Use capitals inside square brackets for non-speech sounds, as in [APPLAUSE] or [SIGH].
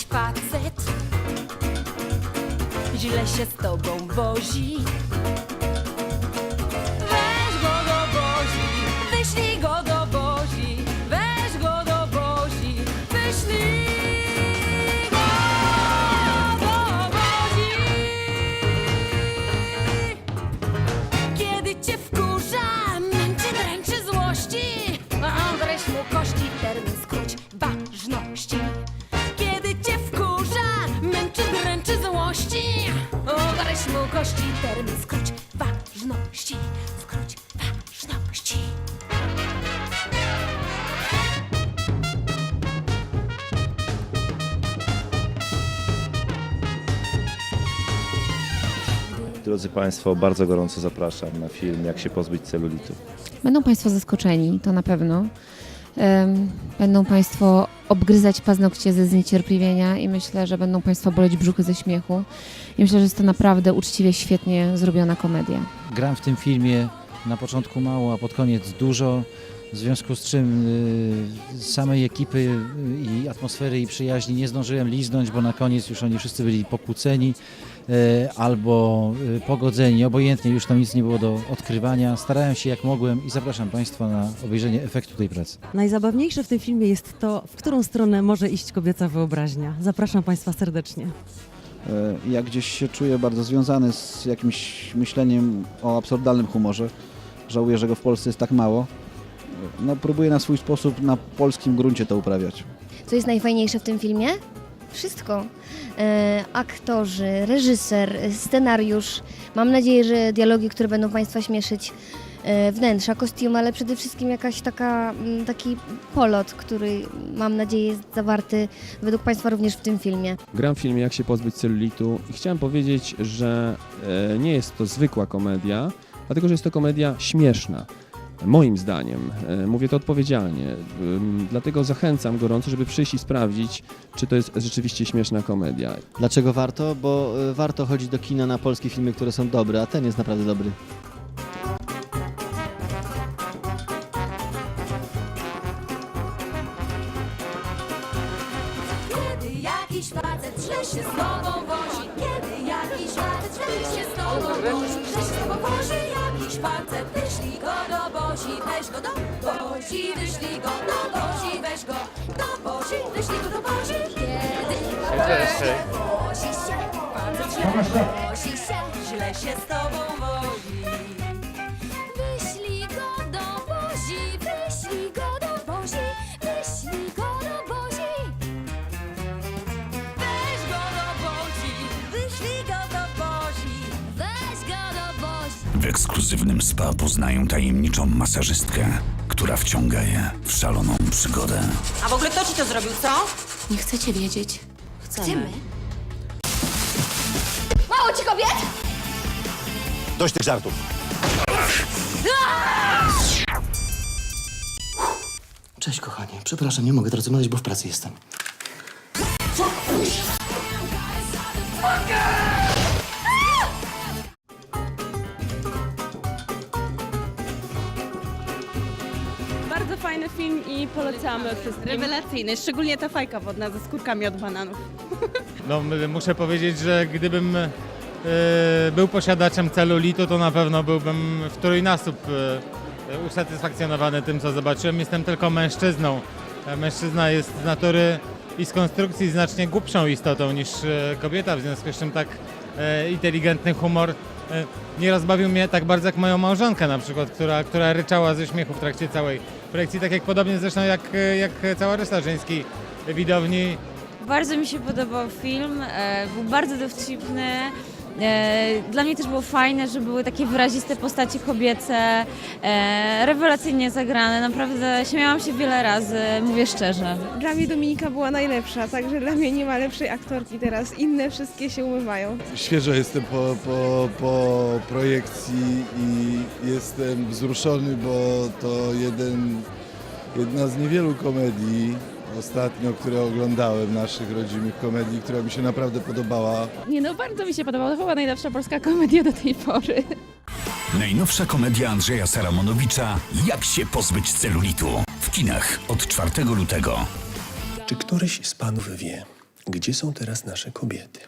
jakiś facet źle się z tobą wozi. Weź mu kości, termin skróć ważności Skróć ważności Drodzy Państwo, bardzo gorąco zapraszam na film Jak się pozbyć celulitu. Będą Państwo zaskoczeni, to na pewno. Będą Państwo obgryzać paznokcie ze zniecierpliwienia i myślę, że będą Państwo boleć brzuchy ze śmiechu. I myślę, że jest to naprawdę uczciwie, świetnie zrobiona komedia. Gram w tym filmie na początku mało, a pod koniec dużo. W związku z czym y, samej ekipy y, i atmosfery i przyjaźni nie zdążyłem liznąć, bo na koniec już oni wszyscy byli pokłóceni y, albo y, pogodzeni. Obojętnie już tam nic nie było do odkrywania. Starałem się jak mogłem i zapraszam Państwa na obejrzenie efektu tej pracy. Najzabawniejsze w tym filmie jest to, w którą stronę może iść kobieca wyobraźnia. Zapraszam Państwa serdecznie. E, Ja gdzieś się czuję bardzo związany z jakimś myśleniem o absurdalnym humorze. Żałuję, że go w Polsce jest tak mało. No, próbuję na swój sposób na polskim gruncie to uprawiać. Co jest najfajniejsze w tym filmie? Wszystko. E, aktorzy, reżyser, scenariusz. Mam nadzieję, że dialogi, które będą Państwa śmieszyć, e, wnętrza, kostiumy, ale przede wszystkim jakaś taka, mm, taki polot, który mam nadzieję jest zawarty według Państwa również w tym filmie. Gram w filmie Jak się pozbyć celulitu i chciałem powiedzieć, że e, nie jest to zwykła komedia, dlatego że jest to komedia śmieszna. Moim zdaniem, e, mówię to odpowiedzialnie, Ym, dlatego zachęcam gorąco, żeby przyjść i sprawdzić, czy to jest rzeczywiście śmieszna komedia. Dlaczego warto? Bo y, warto chodzić do kina na polskie filmy, które są dobre, a ten jest naprawdę dobry. Kiedy jakiś facet źle się z tobą wozi Kiedy jakiś facet źle się z tobą wozi Źle się z tobą wozi jakiś facet Wyślij go do bozi, weź go do bozi Wyślij go do bozi, weź go do bozi Wyślij go do bozi Kiedy wozi się Facet źle wozi się Źle się z tobą wozi W ekskluzywnym spa poznają tajemniczą masażystkę, która wciąga je w szaloną przygodę. A w ogóle kto ci to zrobił, co? Nie chcecie wiedzieć? Chcemy. Mało Ci kobiet! Dość tych żartów. Cześć kochanie, przepraszam, nie mogę teraz rozmawiać, bo w pracy jestem. Bardzo fajny film i polecamy wszystkim. Rewelacyjny, szczególnie ta fajka wodna ze skórkami od bananów. [LAUGHS] No, m- muszę powiedzieć, że gdybym e, był posiadaczem celulitu, to na pewno byłbym w trójnasób e, usatysfakcjonowany tym, co zobaczyłem. Jestem tylko mężczyzną. E, Mężczyzna jest z natury i z konstrukcji znacznie głupszą istotą niż e, kobieta, w związku z czym tak e, inteligentny humor e, nie rozbawił mnie tak bardzo jak moją małżonkę na przykład, która, która ryczała ze śmiechu w trakcie całej projekcji, tak jak podobnie zresztą jak, jak cała reszta żeńskiej widowni. Bardzo mi się podobał film, e, był bardzo dowcipny. E, Dla mnie też było fajne, że były takie wyraziste postacie kobiece, e, rewelacyjnie zagrane, naprawdę śmiałam się wiele razy, mówię szczerze. Dla mnie Dominika była najlepsza, także dla mnie nie ma lepszej aktorki teraz. Inne wszystkie się umywają. Świeżo jestem po, po, po projekcji i jestem wzruszony, bo to jeden, jedna z niewielu komedii ostatnio, które oglądałem, naszych rodzimych komedii, która mi się naprawdę podobała. Nie no, bardzo mi się podobało. To chyba najlepsza polska komedia do tej pory. Najnowsza komedia Andrzeja Saramonowicza Jak się pozbyć celulitu w kinach od 4 lutego. Czy któryś z panów wie, Gdzie są teraz nasze kobiety?